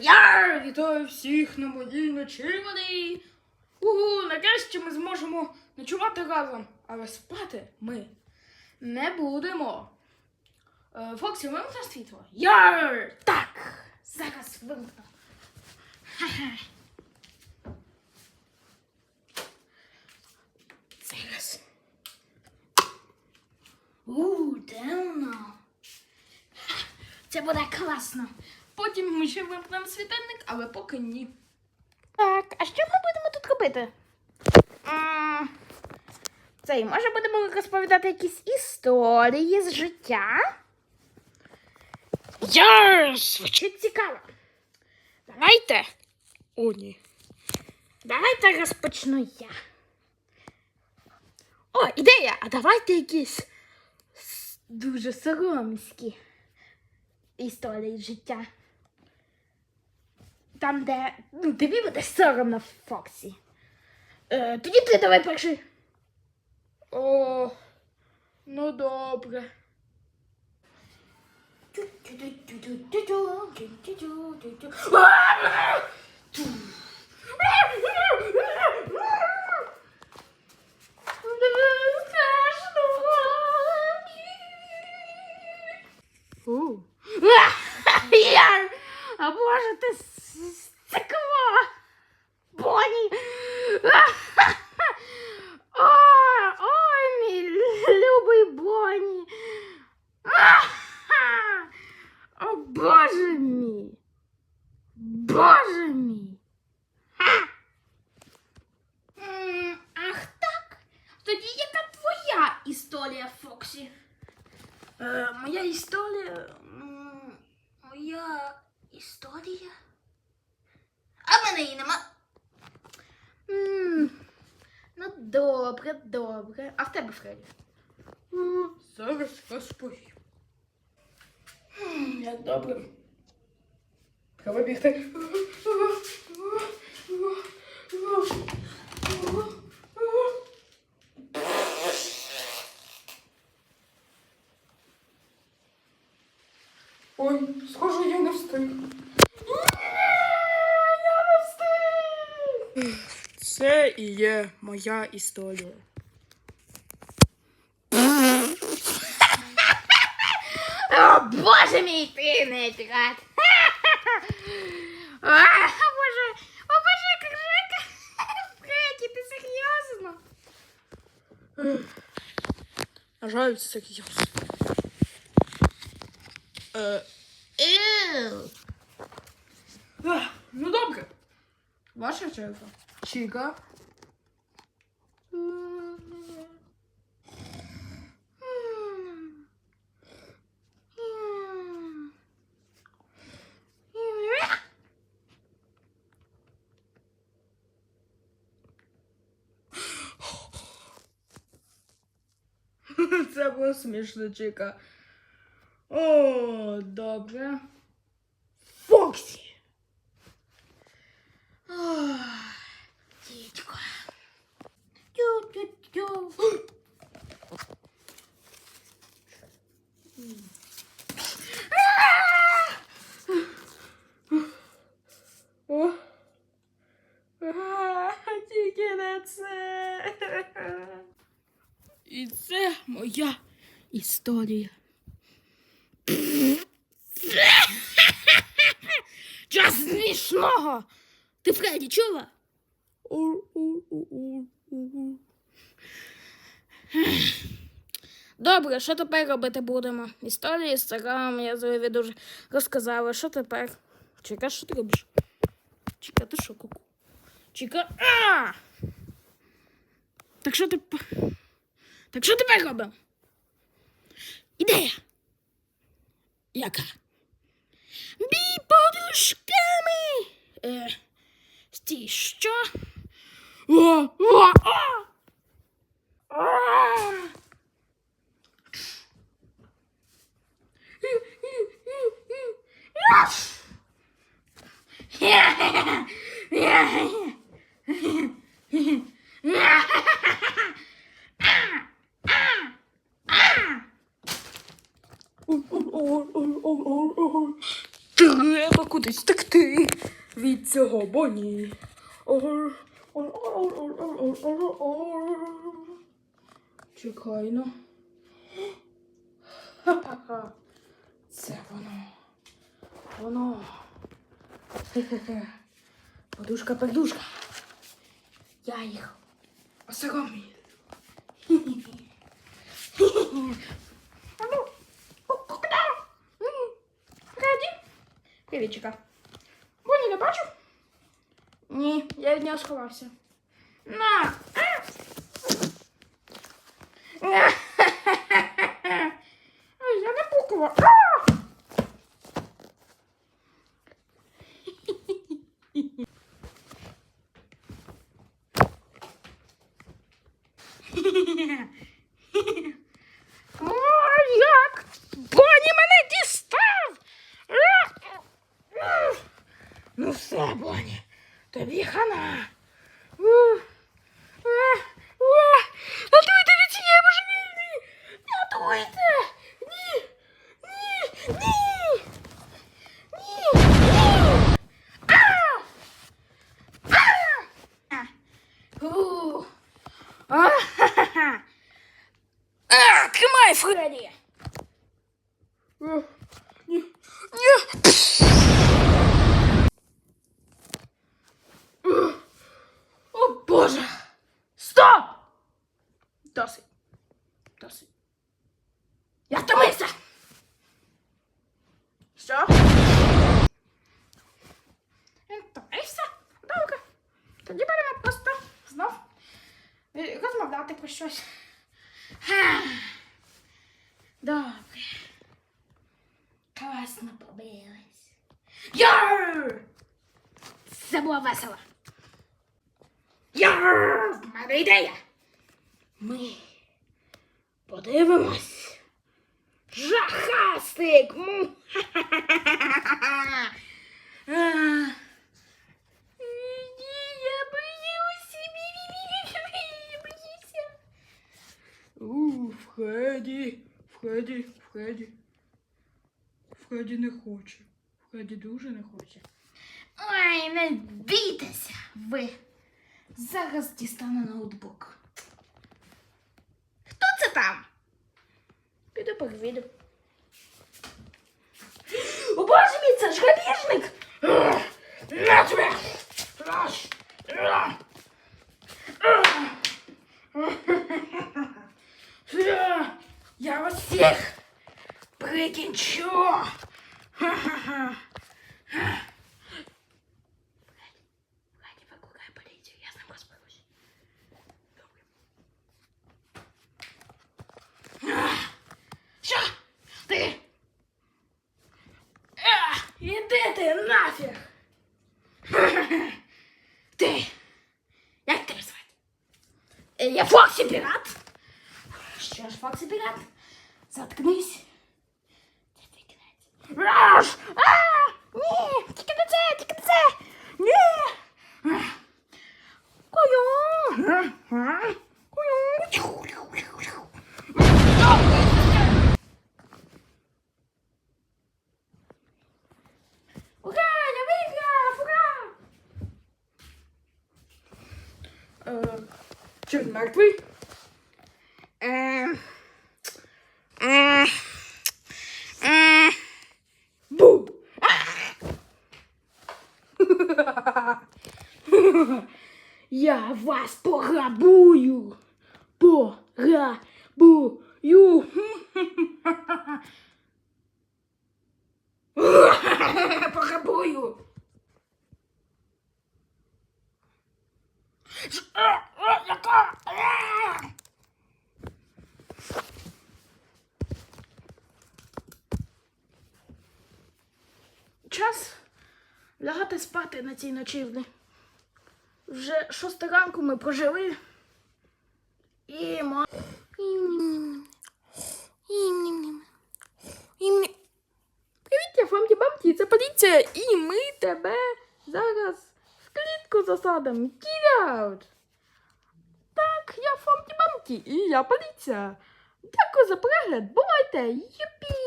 Я вітаю всіх на моїй ночівлі. Угу, нарешті ми зможемо ночувати разом, але спати ми не будемо. Е, Фоксі, вимкни світло. Яр! Так, зараз вимкну. Зараз. У, темно. Це буде класно. Потім ми ще вимкнемо світильник, але поки ні. Так, а що ми будемо тут робити? М, Цей, може будемо розповідати якісь історії з життя? Яс! Звучить цікаво. Давайте. О, ні. Давайте розпочну я. О, ідея! А давайте якісь с- дуже соромські історії з життя. Там, де ну, тобі буде соромно Фоксі. Е, тоді ти давай перший. О, ну добре. У. стекла! Боні! О, ой, мій любий Боні! О, боже мій! Боже мій! М, Ах так? Тоді яка твоя історія, Фоксі? Е, моя історія. м, Моя історія? добре, добре. А в тебе, Фредді? Зараз розповім. М, Як добре. Треба бігти. Ой, схоже, я не встиг. Це і є моя історія. О, боже мій ти не трат. О, боже, о, боже, як Жека. Фредді, ти серйозно? На жаль, це серйозно. Е. Ну добре. Ваша черга. Чіка. Це було смішно, Чіка. О, добре. Фоксі. Ох, Тю-тю-тю. О. Тільки не це. І це моя історія. Час смішного. Ти Фредді чула? Добре, що тепер робити будемо? Історії з царами, я Зоєві дуже розказала. Що тепер? Чека, що ти робиш? Чека, ти що, куку? Чека. А! Так що тепер? Так що тепер робимо? Ідея. Яка? Бій подушками. Е, стій, що? О, о, о! А! О, о, о, о, о, о, о. Треба кудись втекти від цього Бонні. Чекай ну. Ха-ха-ха. Це воно. Воно. Хе-хе-хе. Подушка, подушка. Я їх осоромлю. Ану, куди? Фредді? Привіт. Бонні не бачу? Ні, я від нього сховався. На! Ай, я не буква. А! Ой, як Боні мене дістав! Ну все, Боні, тобі хана. Рятуйте від цієї божевільні! Рятуйте! Ні! Ні! Ні! Ні! Ні! А! А! У! А-ха-ха-ха! Тримай, Фредді! Ні, ні. О, Боже! Стоп! Досить. Досить. Я втомився! Що? Він втомився? Добре. Тоді будемо просто знов розмовляти про щось. Добре. Класно побились. Яр! Це було весело. Яр! В мене ідея. Ми подивимось. Жахастик! Му! Ха-ха-ха-ха-ха! А. Ні, Я боюся. Бі-бі-бі-бі-бі. Я боюся. У, Фредді, Фредді, Фредді. Фредді не хоче. Фредді дуже не хоче. Ой, не бійтеся ви. Зараз дістану ноутбук. Хто це там? Піду перевіду. О, боже мій, це ж грабіжник! Ах, На тебе! Аж! Ах! Ах! Я вас всіх прикінчу! Ха-ха-ха! Владі, викликай поліцію, я з ним розберусь. Добре. Ах! Що? Ти? Ах, Іди ти нафіг! Ха-ха-ха! Ти! Як тебе звати? Е, Я Фоксі Пірат. Фоксі Пірат? Заткнись. Це твій кінець. Раш! А! Ні! Тільки не це, тільки не це! Ні! Кою! Е, е, е, Бу! Я вас пограбую! Пограбую! Пограбую! Ж- а, а, Яка? А! Час на цій ночівлі. Вже шоста ранку ми прожили. І ма... Привіт, я Фамті Бамті, це поліція, і ми тебе зараз в клітку засадимо. Get out! Так, я Фамті Бамті, і я поліція. Дякую за перегляд, бувайте! Юпі!